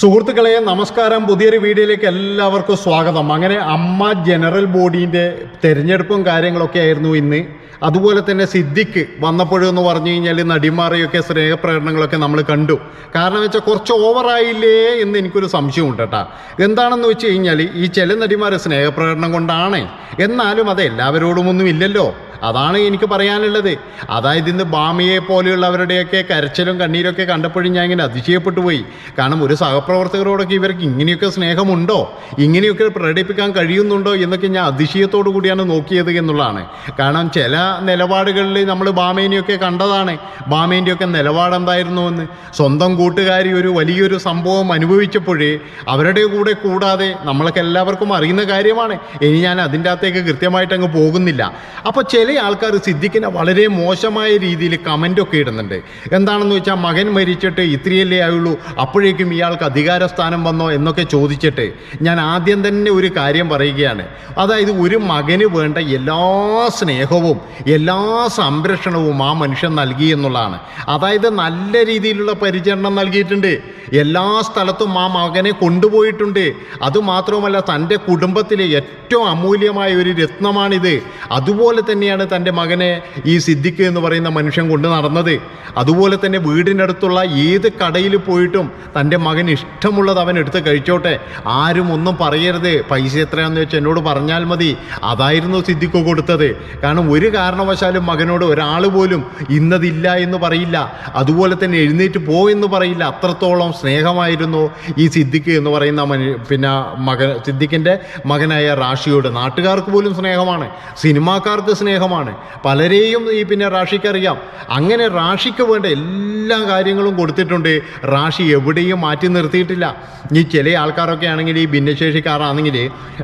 സുഹൃത്തുക്കളെ നമസ്കാരം. പുതിയൊരു വീഡിയോയിലേക്ക് എല്ലാവർക്കും സ്വാഗതം. അങ്ങനെ അമ്മ ജനറൽ ബോഡീന്റെ തിരഞ്ഞെടുപ്പും കാര്യങ്ങളൊക്കെ ആയിരുന്നു ഇന്ന്. അതുപോലെ തന്നെ സിദ്ദിഖ് വന്നപ്പോഴെന്ന് പറഞ്ഞു കഴിഞ്ഞാൽ നടിമാരെയൊക്കെ സ്നേഹപ്രകടനങ്ങളൊക്കെ നമ്മൾ കണ്ടു. കാരണം വെച്ചാൽ കുറച്ച് ഓവറായില്ലേ എന്ന് എനിക്കൊരു സംശയമുണ്ട് കേട്ടോ. എന്താണെന്ന് വെച്ച് കഴിഞ്ഞാൽ ഈ ചില നടിമാർ സ്നേഹപ്രകടനം കൊണ്ടാണ്. എന്നാലും അത് എല്ലാവരോടും ഒന്നും ഇല്ലല്ലോ. അതാണ് എനിക്ക് പറയാനുള്ളത്. അതായത് ഇന്ന് ബാമിയെ പോലെയുള്ളവരുടെയൊക്കെ കരച്ചിലും കണ്ണീരൊക്കെ കണ്ടപ്പോഴും ഞാൻ ഇങ്ങനെ അതിശയപ്പെട്ടു പോയി. കാരണം ഒരു സഹപ്രവർത്തകരോടൊക്കെ ഇവർക്ക് ഇങ്ങനെയൊക്കെ സ്നേഹമുണ്ടോ? ഇങ്ങനെയൊക്കെ പ്രകടിപ്പിക്കാൻ കഴിയുന്നുണ്ടോ? എന്നൊക്കെ ഞാൻ അതിശയത്തോടു കൂടിയാണ് നോക്കിയത് എന്നുള്ളതാണ്. കാരണം ചില നിലപാടുകളിൽ നമ്മൾ ബാമേനെയൊക്കെ കണ്ടതാണ്. ബാമേന്റെയൊക്കെ നിലപാട് എന്തായിരുന്നു എന്ന്. സ്വന്തം കൂട്ടുകാരി ഒരു വലിയൊരു സംഭവം അനുഭവിച്ചപ്പോഴേ അവരുടെ കൂടെ കൂടാതെ നമ്മളൊക്കെ എല്ലാവർക്കും അറിയുന്ന കാര്യമാണ്. ഇനി ഞാൻ അതിന്റെ അകത്തേക്ക് കൃത്യമായിട്ട് അങ്ങ് പോകുന്നില്ല. അപ്പോൾ ചില ആൾക്കാർ സിദ്ദിഖിനെ വളരെ മോശമായ രീതിയിൽ കമന്റൊക്കെ ഇടുന്നുണ്ട്. എന്താണെന്ന് വെച്ചാൽ മകൻ മരിച്ചിട്ട് ഇത്രയല്ലേ ആയുള്ളൂ. അപ്പോഴേക്കും ഇയാൾക്ക് അധികാര സ്ഥാനം വന്നോ എന്നൊക്കെ ചോദിച്ചിട്ട് ഞാൻ ആദ്യം തന്നെ ഒരു കാര്യം പറയുകയാണ്. അതായത് ഒരു മകന് വേണ്ട എല്ലാ സ്നേഹവും എല്ലാ സംരക്ഷണവും ആ മനുഷ്യൻ നൽകി എന്നുള്ളതാണ്. അതായത് നല്ല രീതിയിലുള്ള പരിചരണം നൽകിയിട്ടുണ്ട്. എല്ലാ സ്ഥലത്തും ആ മകനെ കൊണ്ടുപോയിട്ടുണ്ട്. അതുമാത്രവുമല്ല തന്റെ കുടുംബത്തിലെ ഏറ്റവും അമൂല്യമായ ഒരു രത്നമാണിത്. അതുപോലെ തന്നെയാണ് തന്റെ മകനെ ഈ സിദ്ദിഖ് എന്ന് പറയുന്ന മനുഷ്യൻ കൊണ്ട് നടന്നത്. അതുപോലെ തന്നെ വീടിനടുത്തുള്ള ഏത് കടയിൽ പോയിട്ടും തന്റെ മകൻ ഇഷ്ടമുള്ളത് അവൻ എടുത്ത് കഴിച്ചോട്ടെ. ആരും ഒന്നും പറയരുത്. പൈസ എത്രയാണെന്ന് വെച്ചാൽ എന്നോട് പറഞ്ഞാൽ മതി. അതായിരുന്നു സിദ്ദിഖ് കൊടുത്തത്. കാരണം ഒരു കാരണവശാലും മകനോട് ഒരാൾ പോലും ഇന്നതില്ല എന്ന് പറയില്ല. അതുപോലെ തന്നെ എഴുന്നേറ്റ് പോ എന്ന് പറയില്ല. അത്രത്തോളം സ്നേഹമായിരുന്നു ഈ സിദ്ദിഖ് എന്ന് പറയുന്ന മനു പിന്നെ മകൻ സിദ്ദിഖിന്റെ മകനായ റാഷിയോട്. നാട്ടുകാർക്ക് പോലും സ്നേഹമാണ്. സിനിമാക്കാർക്ക് സ്നേഹമാണ്. പലരെയും ഈ പിന്നെ റാഷിക്ക് അറിയാം. അങ്ങനെ റാഷിക്ക് വേണ്ട എല്ലാ കാര്യങ്ങളും കൊടുത്തിട്ടുണ്ട്. റാഷി എവിടെയും മാറ്റി നിർത്തിയിട്ടില്ല. ഈ ചില ആൾക്കാരൊക്കെ ആണെങ്കിൽ ഈ ഭിന്നശേഷിക്കാരാണെങ്കിൽ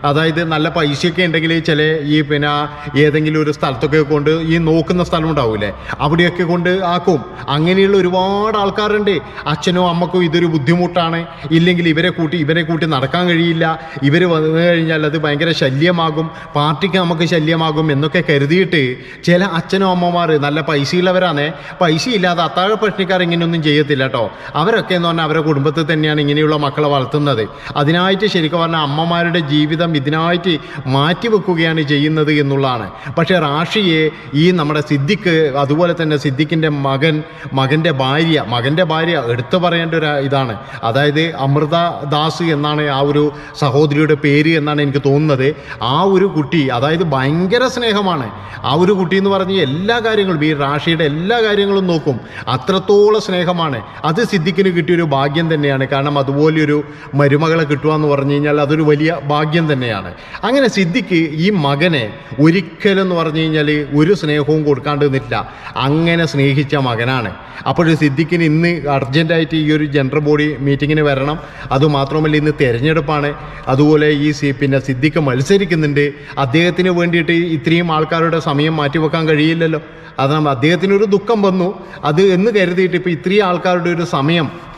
അതായത് നല്ല പൈസയൊക്കെ ഉണ്ടെങ്കിൽ ചില ഈ പിന്നെ ഏതെങ്കിലും ഒരു സ്ഥലത്തൊക്കെ കൊണ്ട് ഈ നോക്കുന്ന സ്ഥലം ഉണ്ടാവില്ലേ അവിടെയൊക്കെ കൊണ്ട് ആക്കും. അങ്ങനെയുള്ള ഒരുപാട് ആൾക്കാരുണ്ട്. അച്ഛനോ അമ്മക്കോ ഇതൊരു ബുദ്ധിമുട്ടാണ്. ഇല്ലെങ്കിൽ ഇവരെ കൂട്ടി ഇവരെ കൂട്ടി നടക്കാൻ കഴിയില്ല. ഇവർ വന്നു കഴിഞ്ഞാൽ അത് ഭയങ്കര ശല്യമാകും. പാർട്ടിക്ക് നമുക്ക് ശല്യമാകും എന്നൊക്കെ കരുതിയിട്ട് ചില അച്ഛനോ അമ്മമാർ നല്ല പൈസയുള്ളവരാണ്. പൈസ ഇല്ലാതെ അത്താഴ പ്രശ്നക്കാർ ഇങ്ങനെയൊന്നും ചെയ്യത്തില്ല കേട്ടോ. അവരൊക്കെ എന്ന് പറഞ്ഞാൽ അവരുടെ കുടുംബത്തിൽ തന്നെയാണ് ഇങ്ങനെയുള്ള മക്കളെ വളർത്തുന്നത്. അതിനായിട്ട് ശരിക്കും പറഞ്ഞാൽ അമ്മമാരുടെ ജീവിതം ഇതിനായിട്ട് മാറ്റിവെക്കുകയാണ് ചെയ്യുന്നത് എന്നുള്ളതാണ്. പക്ഷേ റാഷിയെ ഈ നമ്മുടെ സിദ്ദിഖ് അതുപോലെ തന്നെ സിദ്ദിഖിന്റെ മകൻ മകന്റെ ഭാര്യ മകന്റെ ഭാര്യ എടുത്തു പറയേണ്ട ഒരു ഇതാണ്. അതായത് അമൃത ദാസ് എന്നാണ് ആ ഒരു സഹോദരിയുടെ പേര് എന്നാണ് എനിക്ക് തോന്നുന്നത്. ആ ഒരു കുട്ടി അതായത് ഭയങ്കര സ്നേഹമാണ്. ആ ഒരു കുട്ടി എന്ന് പറഞ്ഞ് എല്ലാ കാര്യങ്ങളും ഈ റാഷിയുടെ എല്ലാ കാര്യങ്ങളും നോക്കും. അത്രത്തോളം സ്നേഹമാണ്. അത് സിദ്ദിഖിന് കിട്ടിയൊരു ഭാഗ്യം തന്നെയാണ്. കാരണം അതുപോലെയൊരു മരുമകളെ കിട്ടുക എന്ന് പറഞ്ഞു കഴിഞ്ഞാൽ അതൊരു വലിയ ഭാഗ്യം തന്നെയാണ്. അങ്ങനെ സിദ്ദിഖ് ഈ മകനെ ഒരിക്കലെന്ന് പറഞ്ഞു കഴിഞ്ഞാൽ ഒരു സ്നേഹവും കൊടുക്കാണ്ട് നിന്നില്ല അങ്ങനെ സ്നേഹിച്ച മകനാണ്. അപ്പോൾ സിദ്ദിഖിന് ഇന്ന് അർജന്റായിട്ട് ഈ ഒരു ജനറൽ ബോഡി മീറ്റിങ്ങിന് വരണം. അതുമാത്രമല്ല ഇന്ന് തിരഞ്ഞെടുപ്പാണ്. അതുപോലെ ഈ സി പിന്നെ സിദ്ദിഖ് മത്സരിക്കുന്നുണ്ട്. അദ്ദേഹത്തിന് വേണ്ടിയിട്ട് ഇത്രയും ആൾക്കാരുടെ സമയം മാറ്റിവെക്കാൻ കഴിയില്ലല്ലോ. അതാണ് അദ്ദേഹത്തിനൊരു ദുഃഖം വന്നു. അത് എന്ന് കരുതിയിട്ട് ഇപ്പോൾ ഇത്രയും ആൾക്കാരുടെ ഒരു സമയം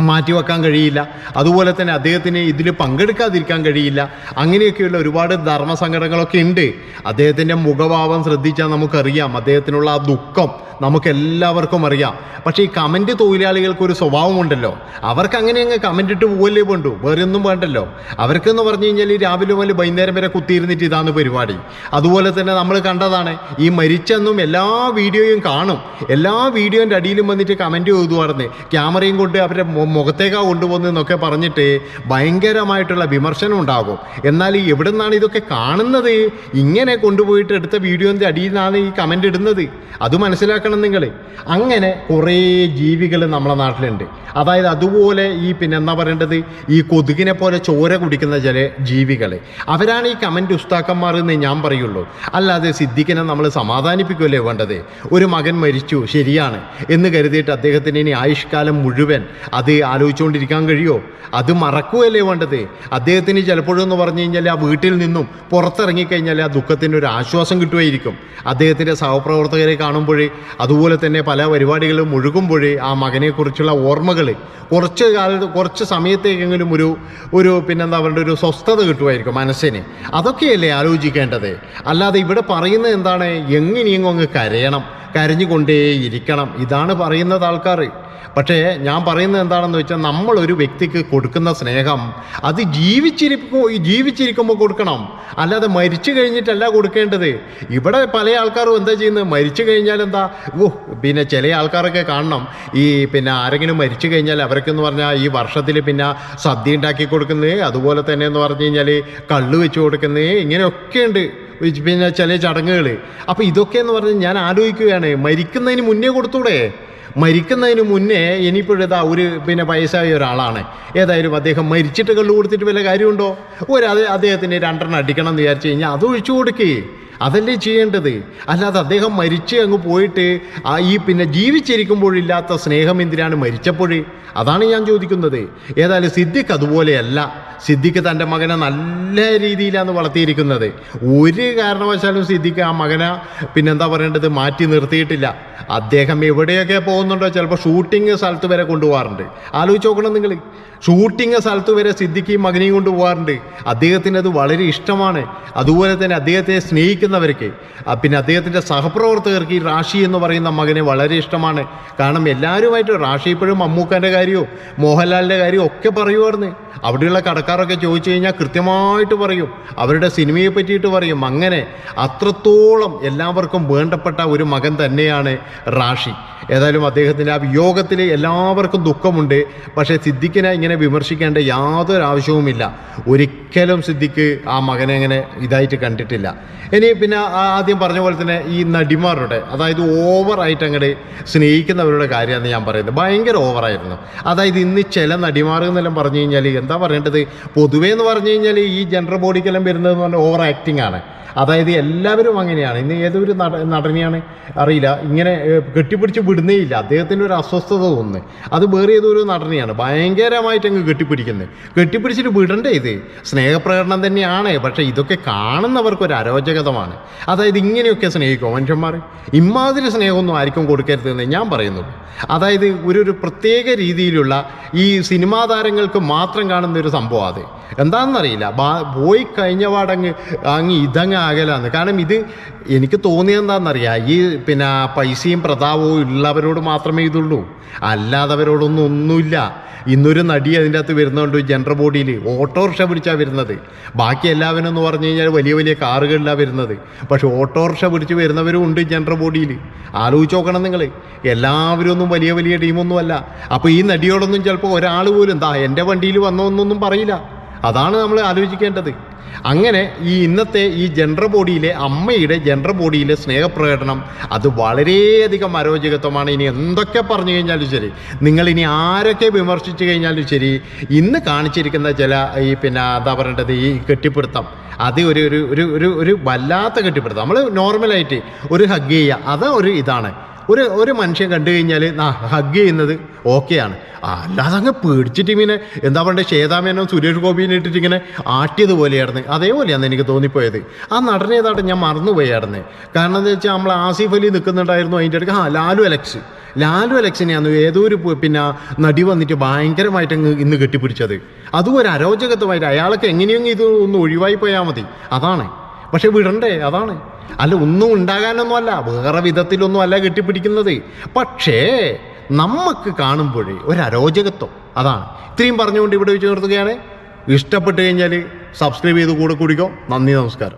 മാറ്റിവെക്കാൻ കഴിയില്ല. അതുപോലെ തന്നെ അദ്ദേഹത്തിന് ഇതിൽ പങ്കെടുക്കാതിരിക്കാൻ കഴിയില്ല. അങ്ങനെയൊക്കെയുള്ള ഒരുപാട് ധർമ്മസങ്കടങ്ങളൊക്കെ ഉണ്ട്. അദ്ദേഹത്തിന്റെ മുഖഭാവം ശ്രദ്ധിച്ചാൽ നമുക്കറിയാം. അദ്ദേഹത്തിനുള്ള ആ ദുഃഖം നമുക്കെല്ലാവർക്കും അറിയാം. പക്ഷേ ഈ കമന്റ് തൊഴിലാളികൾക്ക് ഒരു സ്വഭാവമുണ്ടല്ലോ. അവർക്ക് അങ്ങനെ അങ്ങ് കമന്റ് ഇട്ട് പോകല്ലേ വേണ്ടു വേറെ ഒന്നും വേണ്ടല്ലോ. അവർക്കെന്ന് പറഞ്ഞു കഴിഞ്ഞാൽ രാവിലെ മുതൽ വൈകുന്നേരം വരെ കുത്തിയിരുന്നിട്ട് ഇതാണ് പരിപാടി. അതുപോലെ തന്നെ നമ്മൾ കണ്ടതാണ് ഈ മരിച്ചെന്നും എല്ലാ വീഡിയോയും കാണും. എല്ലാ വീഡിയോന്റെ അടിയിലും വന്നിട്ട് കമന്റ് ചെയ്തു പറഞ്ഞ് ക്യാമറയും കൊണ്ട് അവരുടെ മുഖത്തേക്കാ കൊണ്ടുപോകുന്നതെന്നൊക്കെ പറഞ്ഞിട്ട് ഭയങ്കരമായിട്ടുള്ള വിമർശനം ഉണ്ടാകും. എന്നാൽ എവിടെ നിന്നാണ് ഇതൊക്കെ കാണുന്നത്? ഇങ്ങനെ കൊണ്ടുപോയിട്ട് എടുത്ത വീഡിയോന്റെ അടിയിൽ നിന്നാണ് ഈ കമന്റ് ഇടുന്നത്. അത് മനസ്സിലാക്കണം നിങ്ങൾ. അങ്ങനെ കുറേ ജീവികൾ നമ്മളെ നാട്ടിലുണ്ട്. അതായത് അതുപോലെ ഈ പിന്നെ എന്താ പറയേണ്ടത്? ഈ കൊതുകിനെ പോലെ ചോര കുടിക്കുന്ന ചില ജീവികൾ. അവരാണ് ഈ കമന്റ് ഉസ്താക്കന്മാർ എന്ന് ഞാൻ പറയുള്ളൂ. അല്ലാതെ സിദ്ദിഖിനെ നമ്മൾ സമാധാനിപ്പിക്കുമല്ലേ വേണ്ടത്? ഒരു മകൻ മരിച്ചു ശരിയാണ് എന്ന് കരുതിയിട്ട് അദ്ദേഹത്തിന് ഇനി ആയുഷ്കാലം മുഴുവൻ അത് ആലോചിച്ചുകൊണ്ടിരിക്കാൻ കഴിയുമോ? അത് മറക്കുകയല്ലേ വേണ്ടത്? അദ്ദേഹത്തിന് ചിലപ്പോഴെന്ന് പറഞ്ഞു കഴിഞ്ഞാൽ ആ വീട്ടിൽ നിന്നും പുറത്തിറങ്ങിക്കഴിഞ്ഞാൽ ആ ദുഃഖത്തിന് ഒരു ആശ്വാസം കിട്ടുമായിരിക്കും. അദ്ദേഹത്തിന്റെ സഹപ്രവർത്തകരെ കാണുമ്പോൾ അതുപോലെ തന്നെ പല പരിപാടികളും മുഴുകുമ്പോൾ ആ മകനെക്കുറിച്ചുള്ള ഓർമ്മകൾ കുറച്ച് കാലത്ത് കുറച്ച് സമയത്തേക്കെങ്കിലും ഒരു ഒരു പിന്നെന്താ പറയുക ഒരു സ്വസ്ഥത കിട്ടുമായിരിക്കും മനസ്സിന്. അതൊക്കെയല്ലേ ആലോചിക്കേണ്ടത്? അല്ലാതെ ഇവിടെ പറയുന്നത് എന്താണ്? എങ്ങനെയെങ്കിലും അങ്ങ് കരയണം കരഞ്ഞുകൊണ്ടേയിരിക്കണം. ഇതാണ് പറയുന്നത് ആൾക്കാർ പക്ഷേ ഞാൻ പറയുന്നത് എന്താണെന്ന് വെച്ചാൽ നമ്മൾ ഒരു വ്യക്തിക്ക് കൊടുക്കുന്ന സ്നേഹം അത് ജീവിച്ചിരിക്കുമ്പോൾ ജീവിച്ചിരിക്കുമ്പോൾ കൊടുക്കണം. അല്ലാതെ മരിച്ചു കഴിഞ്ഞിട്ടല്ല കൊടുക്കേണ്ടത്. ഇവിടെ പല ആൾക്കാരും എന്താ ചെയ്യുന്നത്? മരിച്ചു കഴിഞ്ഞാൽ എന്താ? ഓ പിന്നെ ചില ആൾക്കാരൊക്കെ കാണണം. ഈ പിന്നെ ആരെങ്കിലും മരിച്ചു കഴിഞ്ഞാൽ അവരൊക്കെന്ന് പറഞ്ഞാൽ ഈ വർഷത്തിൽ പിന്നെ സദ്യ ഉണ്ടാക്കി കൊടുക്കുന്നത് അതുപോലെ തന്നെ എന്ന് പറഞ്ഞു കഴിഞ്ഞാൽ കള്ള് വെച്ച് കൊടുക്കുന്നത് ഇങ്ങനെയൊക്കെ ഉണ്ട്. പിന്നെ ചില ചടങ്ങുകൾ അപ്പോൾ ഇതൊക്കെ എന്ന് പറഞ്ഞാൽ ഞാൻ ആലോചിക്കുകയാണ്. മരിക്കുന്നതിന് മുന്നേ കൊടുത്തൂടെ? മരിക്കുന്നതിന് മുന്നേ ഇനിയിപ്പോഴിതാ ഒരു പിന്നെ വയസ്സായ ഒരാളാണ്. ഏതായാലും അദ്ദേഹം മരിച്ചിട്ട് കള്ളു കൊടുത്തിട്ട് വല്ല കാര്യമുണ്ടോ? ഒരു അത് അദ്ദേഹത്തിന് രണ്ടെണ്ണം അടിക്കണം എന്ന് വിചാരിച്ചു കഴിഞ്ഞാൽ അത് ഒഴിച്ചു കൊടുക്കേ. അതല്ലേ ചെയ്യേണ്ടത്? അല്ലാതെ അദ്ദേഹം മരിച്ച് അങ്ങ് പോയിട്ട് ആ ഈ പിന്നെ ജീവിച്ചിരിക്കുമ്പോഴില്ലാത്ത സ്നേഹം എന്തിനാണ് മരിച്ചപ്പോഴേ? അതാണ് ഞാൻ ചോദിക്കുന്നത്. ഏതായാലും സിദ്ദിഖ് അതുപോലെയല്ല. സിദ്ദിഖ് തന്റെ മകനെ നല്ല രീതിയിലാണ് വളർത്തിയിരിക്കുന്നത്. ഒരു കാരണവശാലും സിദ്ദിഖ് ആ മകനെ പിന്നെന്താ പറയേണ്ടത് മാറ്റി നിർത്തിയിട്ടില്ല. അദ്ദേഹം എവിടെയൊക്കെ പോകുന്നുണ്ടോ ചിലപ്പോൾ ഷൂട്ടിംഗ് സ്ഥലത്ത് വരെ കൊണ്ടുപോകാറുണ്ട്. ആലോചിച്ച് നോക്കണം നിങ്ങൾ. ഷൂട്ടിംഗ് സ്ഥലത്ത് വരെ സിദ്ദിഖ് ഈ മകനെയും കൊണ്ടുപോകാറുണ്ട്. അദ്ദേഹത്തിന് അത് വളരെ ഇഷ്ടമാണ്. അതുപോലെ തന്നെ അദ്ദേഹത്തെ സ്നേഹിക്കുന്നവർക്ക് പിന്നെ അദ്ദേഹത്തിന്റെ സഹപ്രവർത്തകർക്ക് ഈ റാഷി എന്ന് പറയുന്ന മകനെ വളരെ ഇഷ്ടമാണ്. കാരണം എല്ലാവരുമായിട്ട് റാഷി ഇപ്പോഴും മമ്മൂക്കാന്റെ കാര്യമോ മോഹൻലാലിന്റെ കാര്യമോ ഒക്കെ പറയുമായിരുന്നു അവിടെയുള്ള കടക്കാരൊക്കെ ചോദിച്ചു കഴിഞ്ഞാൽ കൃത്യമായിട്ട് പറയും. അവരുടെ സിനിമയെ പറ്റിയിട്ട് പറയും. അങ്ങനെ അത്രത്തോളം എല്ലാവർക്കും വേണ്ടപ്പെട്ട ഒരു മകൻ തന്നെയാണ് റാഷി. ഏതായാലും അദ്ദേഹത്തിന്റെ ആ വിയോഗത്തിൽ എല്ലാവർക്കും ദുഃഖമുണ്ട്. പക്ഷേ സിദ്ദിഖിനെ ഇങ്ങനെ വിമർശിക്കേണ്ട യാതൊരു ആവശ്യവുമില്ല. ഒരിക്കലും സിദ്ദിഖ് ആ മകനെ അങ്ങനെ ഇതായിട്ട് കണ്ടിട്ടില്ല. ഇനി പിന്നെ ആദ്യം പറഞ്ഞ പോലെ തന്നെ ഈ നടിമാരുടെ അതായത് ഓവറായിട്ട് അങ്ങോട്ട് സ്നേഹിക്കുന്നവരുടെ കാര്യമാണ് ഞാൻ പറയുന്നത്. ഭയങ്കര ഓവറായിരുന്നു അതായത് ഇന്ന് ചില നടിമാർ എന്നെല്ലാം പറഞ്ഞു കഴിഞ്ഞാൽ എന്താ പറയേണ്ടത്? പൊതുവേ എന്ന് പറഞ്ഞു കഴിഞ്ഞാൽ ഈ ജനറൽ ബോഡിക്കെല്ലാം വരുന്നതെന്ന് പറഞ്ഞാൽ ഓവർ ആക്ടിങ് ആണ്. അതായത് എല്ലാവരും അങ്ങനെയാണ്. ഇന്ന് ഏതൊരു നട നടനെയാണ് അറിയില്ല. ഇങ്ങനെ കെട്ടിപ്പിടിച്ച് വിടുന്നേ ഇല്ല അദ്ദേഹത്തിന്റെ ഒരു അസ്വസ്ഥത തോന്നുന്നു. അത് വേറെ ഏതൊരു നടനെയാണ് ഭയങ്കരമായിട്ട് അങ്ങ് കെട്ടിപ്പിടിക്കുന്നത് കെട്ടിപ്പിടിച്ചിട്ട് വിടണ്ടേ ഇത്? സ്നേഹപ്രകടനം തന്നെയാണ്. പക്ഷേ ഇതൊക്കെ കാണുന്നവർക്ക് ഒരു അരോചകതമാണ്. അതായത് ഇങ്ങനെയൊക്കെ സ്നേഹിക്കും മനുഷ്യന്മാർ ഇമാതിരി സ്നേഹമൊന്നും ആർക്കും കൊടുക്കരുതെന്ന് ഞാൻ പറയുന്നു അതായത് ഒരു ഒരു പ്രത്യേക രീതിയിലുള്ള ഈ സിനിമാ താരങ്ങൾക്ക് മാത്രം കാണുന്ന ഒരു സംഭവം അത്. എന്താണെന്നറിയില്ല. ബാ- പോയി കഴിഞ്ഞ പാടങ്ങ് അങ്ങ് ഇതങ്ങ് ആകലാന്ന് കാരണം ഇത് എനിക്ക് തോന്നിയെന്താണെന്നറിയാം ഈ പിന്നെ പൈസയും പ്രതാപവും ഉള്ളവരോട് മാത്രമേ ഇതുള്ളൂ. അല്ലാത്തവരോടൊന്നും ഒന്നുമില്ല. ഇന്നൊരു നടി അതിന്റെ അകത്ത് വരുന്നുണ്ട് ജനറൽ ബോഡിയിൽ ഓട്ടോറിക്ഷ പിടിച്ചാണ് വരുന്നത്. ബാക്കി എല്ലാവരും എന്ന് പറഞ്ഞു കഴിഞ്ഞാൽ വലിയ വലിയ കാറുകളിലാണ് വരുന്നത്. പക്ഷേ ഓട്ടോറിക്ഷ പിടിച്ച് വരുന്നവരും ഉണ്ട് ജനറൽ ബോഡിയിൽ ആലോചിച്ച് നോക്കണം നിങ്ങൾ എല്ലാവരും ഒന്നും വലിയ വലിയ ടീമൊന്നുമല്ല. അപ്പോൾ ഈ നടിയോടൊന്നും ചിലപ്പോൾ ഒരാൾ പോലും എന്താ എന്റെ വണ്ടിയിൽ വന്നോന്നൊന്നും പറയില്ല. അതാണ് നമ്മൾ ആലോചിക്കേണ്ടത്. അങ്ങനെ ഈ ഇന്നത്തെ ഈ ജെൻഡർ ബോഡിയിലെ അമ്മയുടെ ജെൻഡർ ബോഡിയിലെ സ്നേഹപ്രകടനം അത് വളരെയധികം അരോചകത്വമാണ്. ഇനി എന്തൊക്കെ പറഞ്ഞു കഴിഞ്ഞാലും ശരി നിങ്ങൾ ഇനി ആരൊക്കെ വിമർശിച്ചു കഴിഞ്ഞാലും ശരി ഇന്ന് കാണിച്ചിരിക്കുന്ന ചില ഈ പിന്നെ എന്താ പറയേണ്ടത് ഈ കെട്ടിപ്പിടുത്തം അത് ഒരു ഒരു ഒരു ഒരു വല്ലാത്ത കെട്ടിപ്പിടുത്തം. നമ്മൾ നോർമലായിട്ട് ഒരു ഹഗ് ചെയ്യുക അത് ഒരു ഇതാണ്. ഒരു ഒരു മനുഷ്യൻ കണ്ടു കഴിഞ്ഞാൽ ഹഗ് ചെയ്യുന്നത് ഓക്കെയാണ്. അല്ലാതെ അങ്ങ് പേടിച്ചിട്ട് ഇങ്ങനെ എന്താ പറയുക ശ്വേതാമേനോ സുരേഷ് ഗോപിനെ ഇട്ടിട്ട് ഇങ്ങനെ ആട്ടിയതുപോലെയായിരുന്നു. അതേപോലെയാണ് എനിക്ക് തോന്നിപ്പോയത്. ആ നടനെ ഏതാട്ടെ ഞാൻ മറന്നുപോയായിരുന്നു. കാരണം എന്താ വെച്ചാൽ നമ്മൾ ആസിഫ് അലി നിൽക്കുന്നുണ്ടായിരുന്നു അതിന്റെ ഇടയ്ക്ക് ആ ലാലു അലക്സ്. ലാലു അലക്സിനെയാണ് ഏതോ ഒരു പിന്നെ നടി വന്നിട്ട് ഭയങ്കരമായിട്ട് അങ്ങ് ഇന്ന് കെട്ടിപ്പിടിച്ചത്. അതും ഒരു അരോചകത്വമായിട്ട് അയാൾക്ക് എങ്ങനെയെങ്കിലും ഇത് ഒന്ന് ഒഴിവായി പോയാൽ മതി. അതാണ്. പക്ഷെ വിടണ്ടേ അതാണ്. അല്ല ഒന്നും ഉണ്ടാകാനൊന്നുമല്ല വേറെ വിധത്തിലൊന്നും അല്ല കെട്ടിപ്പിടിക്കുന്നത്. പക്ഷേ നമുക്ക് കാണുമ്പോഴേ ഒരു അരോചകത്വം അതാണ്. ഇത്രയും പറഞ്ഞുകൊണ്ട് ഇവിടെ വെച്ച് നിർത്തുകയാണ്. ഇഷ്ടപ്പെട്ട് കഴിഞ്ഞാൽ സബ്സ്ക്രൈബ് ചെയ്ത് കൂടെ കുടിക്കോ. നന്ദി നമസ്കാരം.